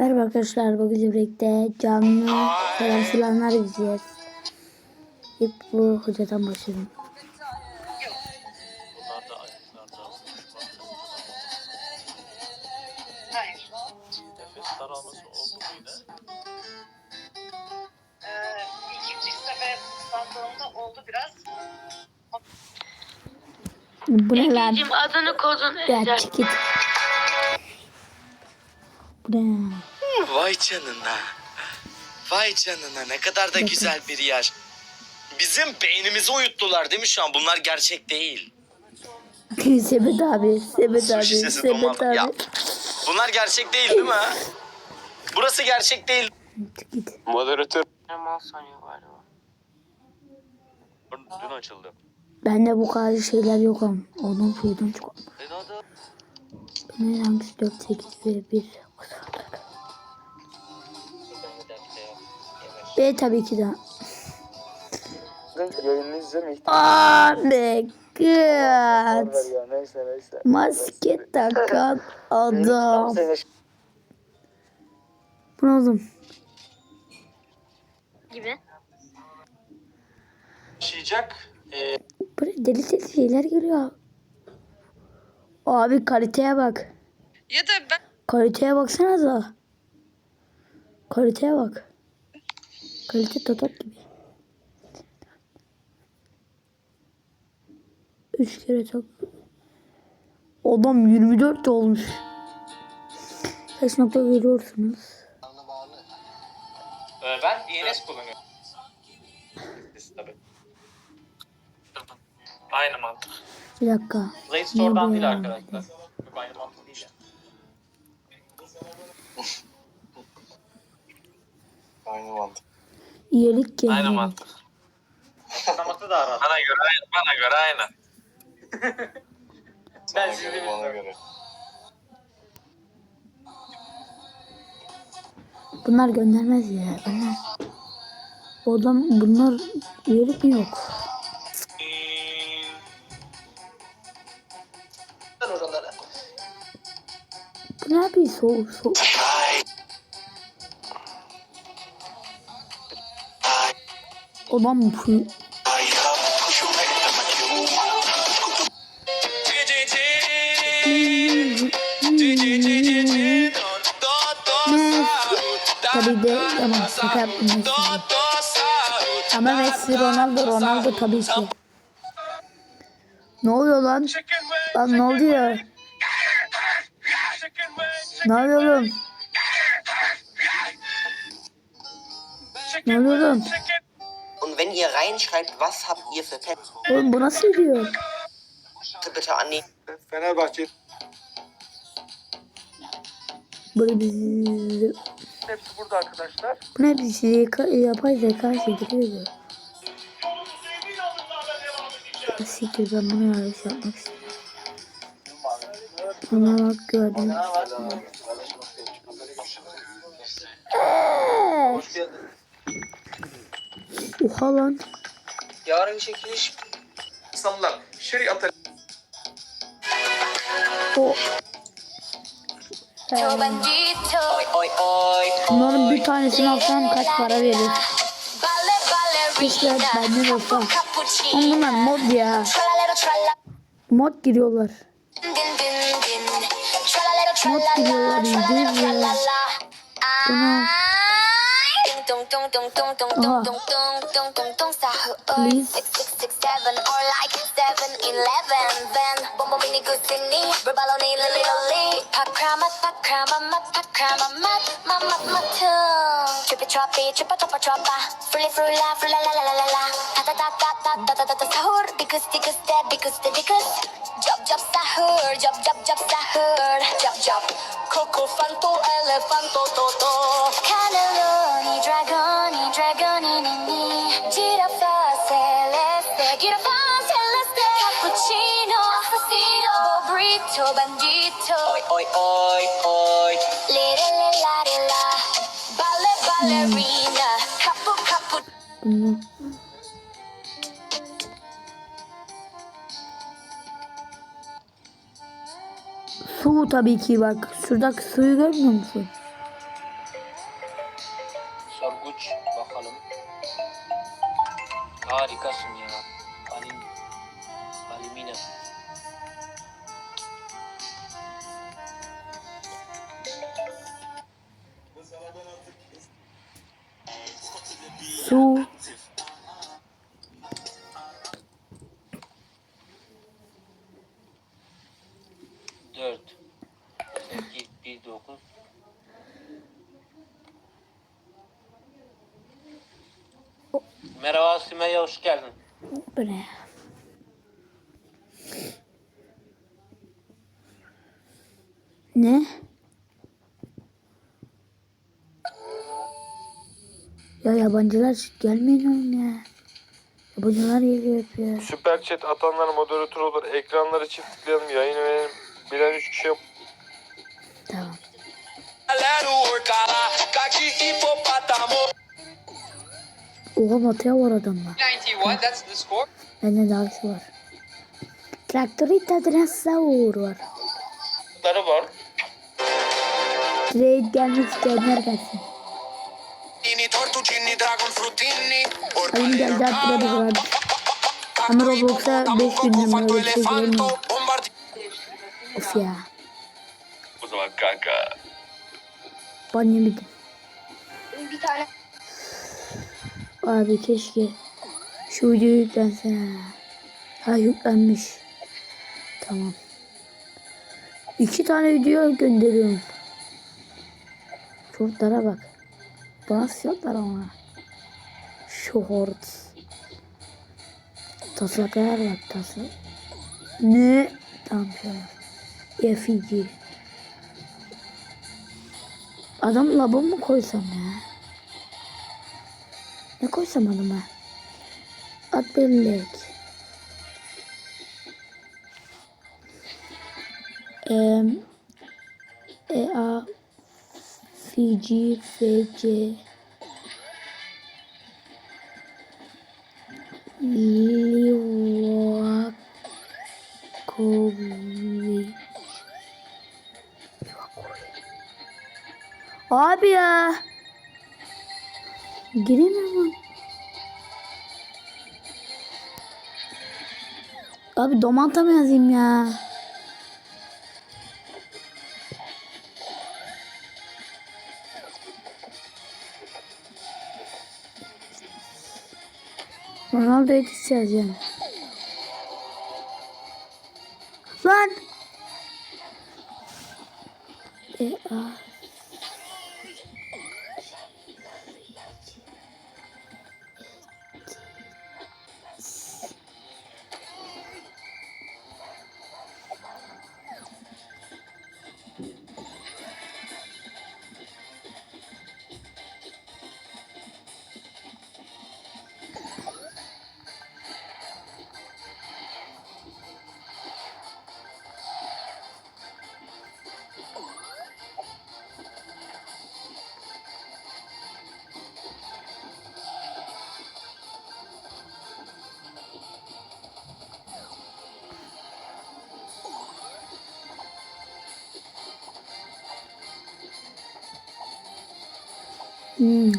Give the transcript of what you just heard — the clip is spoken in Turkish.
Merhaba arkadaşlar bugün birlikte canlı selam silanlar izleyeceğiz. İlk bu hocadan başlayalım. Bu ne lan? adını kodunu. Ya çık. Bu ne? Vay canına. Vay canına ne kadar da güzel bir yer. Bizim beynimizi uyuttular değil mi şu an? Bunlar gerçek değil. Sebet abi, Sebet abi, şişesi Sebet abi. Ya. Bunlar gerçek değil değil mi? Burası gerçek değil. Git. Moderatör. Mal sanıyor galiba. Dün açıldı. Bende bu kadar şeyler yok ama. E daha da Ne hangisi 4, 8 ve 1. B tabii ki de. Yayını izleme Oh my god. Neyse neyse. Maske takan adam. Seni Bu ne oğlum? Gibi. yaşayacak. Ee, Böyle deli deli şeyler geliyor. Abi kaliteye bak. Ya da ben Kaliteye baksanıza. Kaliteye bak. Kalite totok gibi. Üç kere çok. Adam 24 olmuş. Kaç nokta görüyorsunuz? Ee, ben DNS kullanıyorum. Tabii. aynı mantık. Bir dakika. Play Store'dan değil arkadaşlar. Yok aynı mantık değil ya. Aynı mantık. İyilik geliyor. Aynı mantık. Anlamakta daha rahat. Bana göre bana göre aynı. Ben sizi bilmiyorum. Bunlar göndermez ya. Bunlar. O adam bunlar üyelik mi yok? oralara. Bu ne yapıyor? Soğuk soğuk. Adam bu. Tabii de ama şaka. Ama Messi Ronaldo Ronaldo tabii ki. Ne oluyor lan? Lan ne oluyor? Ne oluyor? Ne oluyor? Wenn ihr reinschreibt, was habt ihr für Pets, Oğlum bu nasıl gidiyor? bitte annehmen. Fenerbahçe Böyle bir... hepsi burada arkadaşlar. Bu ne bir şey yapay zeka çekiliyor. Siktir ben bunu yanlış yapmak istiyorum. Buna bak gördüm. Oha lan. Yarın çekiliş İnsanlar şeriat O. Oy oy oy. Bunların bir tanesini alsam kaç para verir? Keşke benden olsa. Ama bunlar mod ya. Mod giriyorlar. Mod giriyorlar. Bunu Please. Trippa, trappa, trappa, trappa, frula, frula, la, la, la, la sahur because because deh because deh because. Job job sahur Job job job sahur. Job job Koko fanto elefanto toto. Cannelloni dragoni dragoni nini Giraffa celeste giraffa celeste. Cappuccino Assassino. Burrito bandito. Oi oi oi oi. Lirelelalela Ballet ballerina. Su tabii ki bak. Şuradaki suyu görmüyor musun? Merhaba Sümeyye, hoş geldin. Bu ne? Ne? Ya yabancılar gelmeyin oğlum ya. Yabancılar geliyor hep ya. Süper chat atanlar moderatör olur. Ekranları çift tıklayalım. Yayını verelim. Bilen üç kişi Tamam. Oha mataya var adamda. 91, that's the score. Bende daha şu var. Traktorita Drassaur var. Ları var. Trade gelmek isteyenler gelsin. Ayın geldi da var. Ama Roblox'a 5 gündür böyle bir şey. Of ya. O zaman kanka. Ban yemedim. Bir tane Abi keşke şu video yüklensene. Ha yüklenmiş. Tamam. İki tane video gönderiyorum. Şortlara bak. Nasıl şortlar ama. Shorts. Taslaklar bak taslak. Ne? Tamam şöyle. Efigi. Adam labo mu koysam ya? Ne koysam adama? At bellek. Em, E A Fiji FC Livakovic Abi ya. Giremiyorum. Abi domanta mı yazayım ya? Ronaldo Edis yazacağım. 嗯。